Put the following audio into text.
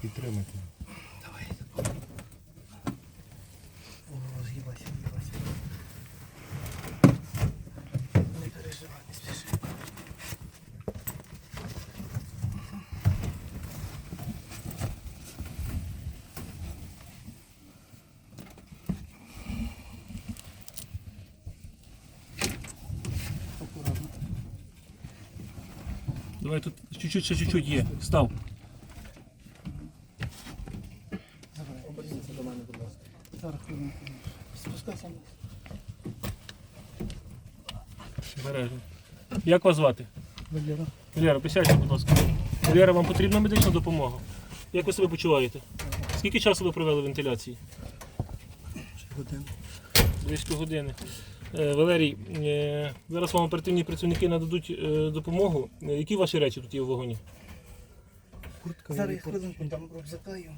підтримати. Давай. О, розгибайся, розгибайся. Не переживай, не спіши. Давай тут чуть-чуть, чуть-чуть є. Став. До мене, будь ласка. Зараз хвилинку. Спускайся. Бережно. Як вас звати? Валера. Валера, присядьте, будь ласка. Валера, вам потрібна медична допомога? Як ви себе почуваєте? Скільки часу ви провели в вентиляції? Годин. Близько години. Е, Валерій, е, зараз вам оперативні працівники нададуть е, допомогу. Е, Які ваші речі тут є в вагоні? Куртка. Зараз я хвилинку там рюкзака йому.